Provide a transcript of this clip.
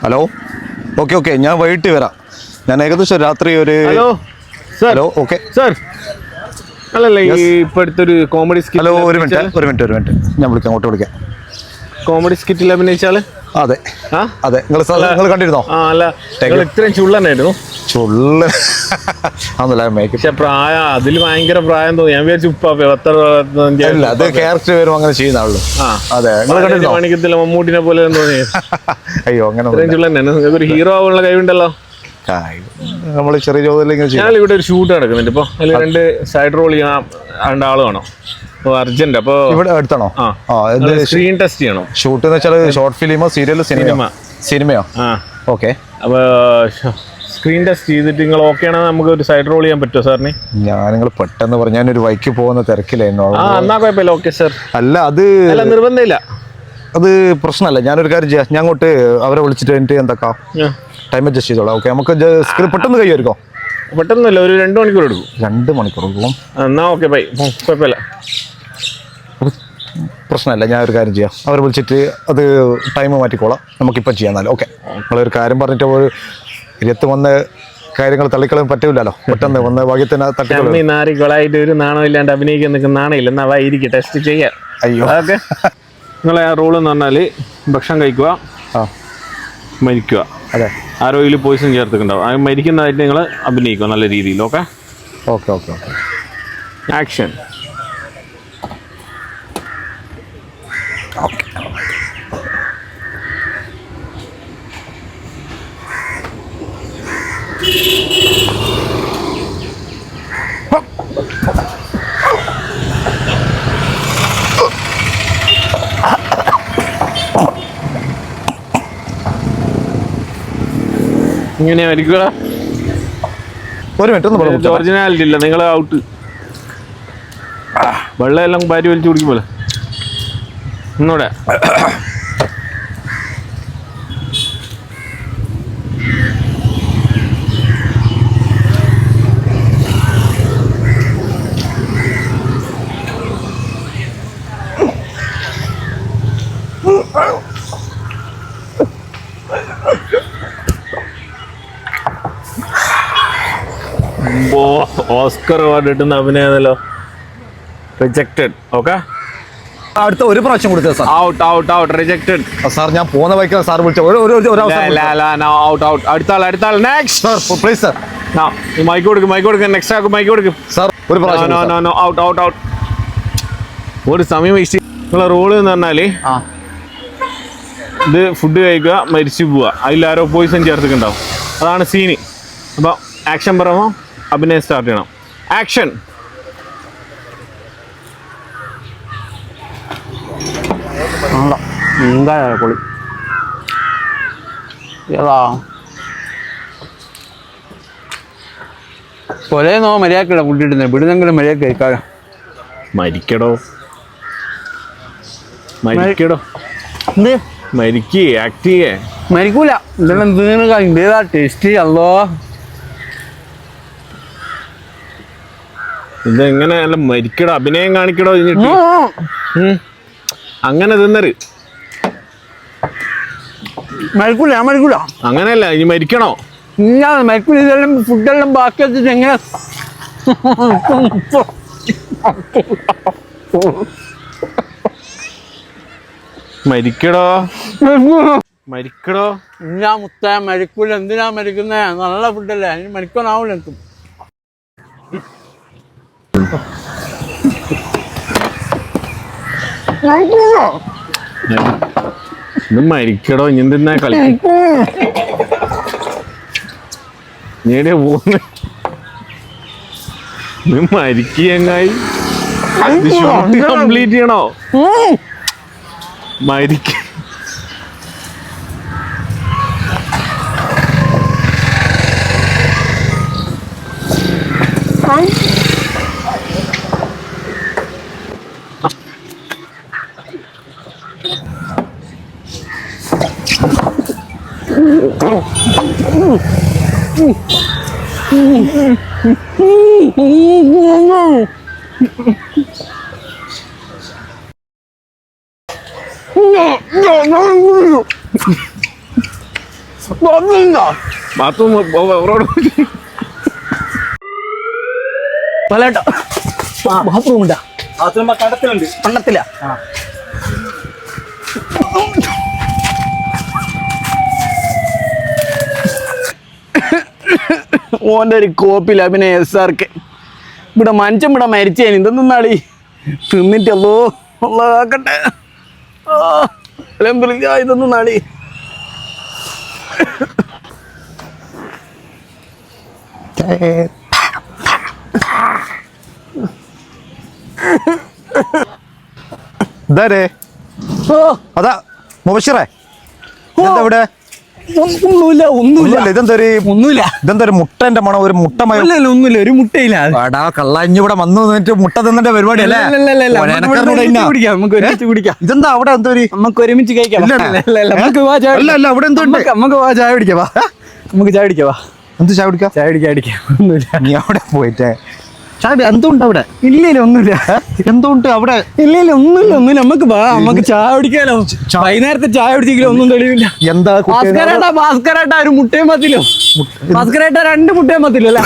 Hello okay okay ഞാൻ വൈകിട്ട് വരാം. ഞാൻ ഏകദേശം രാത്രി ഒരു ഹലോ ഹലോ ഓക്കെ സർ അല്ലല്ല ഈ ഇപ്പോഴത്തെ ഒരു കോമഡി സ്കിറ്റ് ഹലോ ഒരു മിനിറ്റ് ഒരു മിനിറ്റ് ഒരു മിനിറ്റ്. ഞാൻ വിളിക്കാം അങ്ങോട്ട് വിളിക്കാം. കോമഡി സ്കിറ്റിൽ അഭിനയിച്ചാൽ? അതെ. അതെ. നിങ്ങൾ നിങ്ങൾ കണ്ടിരുന്നോ? ആ അല്ല. നിങ്ങൾ ഇത്രയും ചുള്ളനായിരുന്നു. ചുള്ള. ആണല്ലേ മേക്കപ്പ് പക്ഷെ പ്രായം അതിൽ ഭയങ്കര പ്രായം തോന്നി. ഞാൻ വിചാരിച്ചു ഉപ്പ ഇല്ല അത് ക്യാരക്ടർ വരും അങ്ങനെ ചെയ്യുന്ന ആളു. അതെ നിങ്ങൾ കണ്ടിരുന്നോ? മണിക്കത്തില്ല മമ്മൂട്ടിനെ പോലെ തോന്നി. അയ്യോ അങ്ങനെ ഇത്രയും ചുള്ളനാണ് നിങ്ങൾക്ക് ഒരു ഹീറോ ആവാനുള്ള കഴിവുണ്ടല്ലോ. നമ്മൾ ചെറിയ ചോദ്യം ഇങ്ങനെ ഇവിടെ ഒരു ഷൂട്ട് നടക്കുന്നുണ്ട്. ഇപ്പൊ അതിൽ രണ്ട് സൈഡ് റോൾ ചെയ്യാൻ ആൾ വേണം അർജന്റ്. അപ്പോൾ ഇവിടെ. ആ. സ്ക്രീൻ ടെസ്റ്റ് ചെയ്യണം. ഷൂട്ട് എന്ന് വെച്ചാൽ ഷോർട്ട് ഫിലിമോ സീരിയലോ സിനിമ. സിനിമയോ ഓക്കെ അപ്പോൾ സ്ക്രീൻ ടെസ്റ്റ് ചെയ്തിട്ട് നിങ്ങൾ ഓക്കെ ആണെങ്കിൽ നമുക്ക് ഒരു സൈഡ് റോൾ ചെയ്യാൻ പറ്റുമോ സാറിന്? ഞാൻ നിങ്ങൾ പെട്ടെന്ന് പറഞ്ഞു ഒരു വൈക്ക് പോകുന്ന തിരക്കിലായിരുന്നു എന്നാ കുഴപ്പമില്ല. ഓക്കെ സാർ അല്ല അത് അല്ല നിർബന്ധമില്ല. അത് പ്രശ്നമല്ല. ഞാനൊരു കാര്യം ചെയ്യാം. ഞാൻ അങ്ങോട്ട് അവരെ വിളിച്ചിട്ട് എനിക്ക് എന്താക്കാം? ടൈം അഡ്ജസ്റ്റ് ചെയ്തോളാം. ഓക്കെ നമുക്ക് പെട്ടെന്ന് കൈവരുമോ പെട്ടെന്നല്ല ഒരു രണ്ട് മണിക്കൂർ എടുക്കും. രണ്ട് മണിക്കൂർ എടുക്കും. എന്നാ ഓക്കെ ബൈ കുഴപ്പമില്ല. പ്രശ്നമല്ല ഞാൻ ഒരു കാര്യം ചെയ്യാം. അവർ വിളിച്ചിട്ട് അത് ടൈം മാറ്റിക്കോളാം. നമുക്കിപ്പം ചെയ്യാം എന്നാലും. ഓക്കെ നമ്മളൊരു കാര്യം പറഞ്ഞിട്ട് ഒരു ഇരുപത്തി വന്ന് കാര്യങ്ങൾ തള്ളിക്കളയാൻ പറ്റൂലല്ലോ. പെട്ടെന്ന് വന്ന് ഭാഗ്യത്തിന് നാരികളായിട്ട് ഒരു നാണം ഇല്ലാണ്ട് അഭിനയിക്കാൻ നിൽക്കുന്ന നാണയില്ല. എന്നാ ഇരിക്കും ടെസ്റ്റ് ചെയ്യാം. അയ്യോ. ഓക്കെ നിങ്ങളെ ആ റൂൾ എന്ന് പറഞ്ഞാൽ ഭക്ഷണം കഴിക്കുക ആ. മരിക്കുക. അതെ. ആരോഗ്യത്തിൽ പോയിസൺ ചേർത്തിട്ടുണ്ടാവും. ആ മരിക്കുന്നതായിട്ട് നിങ്ങൾ അഭിനയിക്കുക നല്ല രീതിയിൽ okay okay okay okay action ഇങ്ങനെ മരിക്കുക ഒരു മിനിറ്റ് ഒന്ന് ഒറിജിനാലിറ്റി ഇല്ല നിങ്ങൾ ഔട്ട് വെള്ളം എല്ലാം ഭാര്യ വലിച്ചു കുടിക്കുമ്പോൾ ഒന്നൂടെ ഓ ഓസ്കർ അവാർഡ് കിട്ടുന്ന അഭിനയതല്ലോ റിജക്റ്റഡ് ഓക്കെ അടുത്ത ഒരു പ്രാവശ്യം കൊടുത്തത് sir. Out out out rejected sir ഞാൻ പോകുന്ന ബൈക്കിൽ സാർ വിളിച്ച ഒരു ഒരു ഒരു അവസരം ഔട്ട് ഔട്ട് അടുത്ത ആൾ അടുത്ത ആൾ next sir please sir mike കൊടുക്ക് മൈക്ക് കൊടുക്ക് നെക്സ്റ്റ് ആക്കും മൈക്ക് കൊടുക്ക്. സാർ ഒരു പ്രാവശ്യം no no no out out out ഒരു സമയം വേസ്റ്റ് നിങ്ങളെ റോൾ എന്ന് പറഞ്ഞാൽ ആ. ഇത് ഫുഡ് കഴിക്കുക മരിച്ചു പോവുക. അതിലാരോ പോയിസൺ ചേർത്തിട്ടുണ്ടാവും. അതാണ് സീന് അപ്പോൾ ആക്ഷൻ പറയുമ്പോൾ അഭിനയം സ്റ്റാർട്ട് ചെയ്യണം. ആക്ഷൻ എന്താ പൊളി. ഏതാ? കൊലേ നോ മര്യാദക്കിട കൂട്ടിയിടുന്നത് ഇവിടുന്നെങ്കിലും മര്യാദ കഴിക്കാതെ മരിക്കടോ മരിക്കടോ. എന്ത്? മരിക്കേ ആക്ട് ചെയ്യേ. മരിക്കൂല. ഇതെല്ലാം തീർന്ന് ഏതാ ടേസ്റ്റ് അല്ലോ ഇതെങ്ങനെ അല്ല മരിക്കടോ? അഭിനയം കാണിക്കടോ ഇതിനിട്ട് അങ്ങനെ തിന്നര്. മരിക്കൂല ഞാൻ മരിക്കൂല. അങ്ങനെയല്ല ഇനി മരിക്കണോ? ഇല്ല മരിക്കൂല. ഇതെല്ലാം ഫുഡെല്ലാം ബാക്കി വെച്ചിട്ട് എങ്ങനെ മരിക്കടോ? മരിക്കടോ? ഇല്ല മുത്ത മരിക്കൂല. എന്തിനാ മരിക്കുന്നേ? നല്ല ഫുഡല്ലേ അതിന് മരിക്കാനാവില്ല എനിക്കും. മരിക്കടോ ഇനി തിന്നാ കളി? ഞേടിയ പോകുന്ന മരിക്കായി കംപ്ലീറ്റ് ചെയ്യണോ? മരിക്ക. Thank ബാത്റൂം പലട്ടോ ബാത്റൂം ഉണ്ടാ ബാത്റൂം കണ്ടത്തിലുണ്ട് കണ്ടത്തില്ല ഓന്റെ ഒരു കോപ്പില്ല പിന്നെ എസ് കെ. ഇവിടെ മനുഷ്യൻ ഇവിടെ മരിച്ചേന്. ഇതൊന്നാളി തിന്നിട്ടല്ലോ ഉള്ളതാക്കട്ടെ ഇതൊന്നും നാളി ഇതാരേ? അതാ മുബഷിറേ. ഇവിടെ? ഒന്നുമില്ല ഒന്നുമില്ല. ഇതെന്തൊരു ഒന്നുമില്ല. ഇതെന്തൊരു മുട്ടന്റെ മണം ഒരു മുട്ട മയം ഒന്നുമില്ല ഒരു മുട്ടയില്ല. എടാ കള്ള ഇവിടെ വന്നു നിന്നിട്ട് മുട്ട തിന്നിന്റെ പരിപാടി അല്ലേ? ഇതെന്താ അവിടെ എന്തോ നമുക്ക് ഒരുമിച്ച് കഴിക്കാം. അവിടെ എന്തോ നമുക്ക് ചായ കുടിക്കാം നമുക്ക് ചായ കുടിക്കാം വാ. എന്ത് ചായ കുടിക്കാം? ചായ പിടിക്കാ പിടിക്കാം ഒന്നുമില്ല. നീ അവിടെ പോയിട്ടേ. ചായ കുടി- എന്തോ ഉണ്ട് അവിടെ? ഇല്ല ഒന്നുമില്ല. എന്തോ ഉണ്ട് അവിടെ? ഇല്ല ഇല്ല ഒന്നുമില്ല ഒന്നും നമുക്ക് വാ നമുക്ക് ചായ കുടിക്കാലോ. വൈകുന്നേരത്തെ ചായ കുടിച്ചെങ്കിലും ഒന്നും തെളിവില്ല. എന്താ ഭാസ്കരേട്ടാ ഭാസ്കരേട്ടാ ഒരു മുട്ടയും പത്തില്ലോ ഭാസ്കരേട്ടാ രണ്ട് മുട്ടയും പത്തില്ലോ അല്ലേ?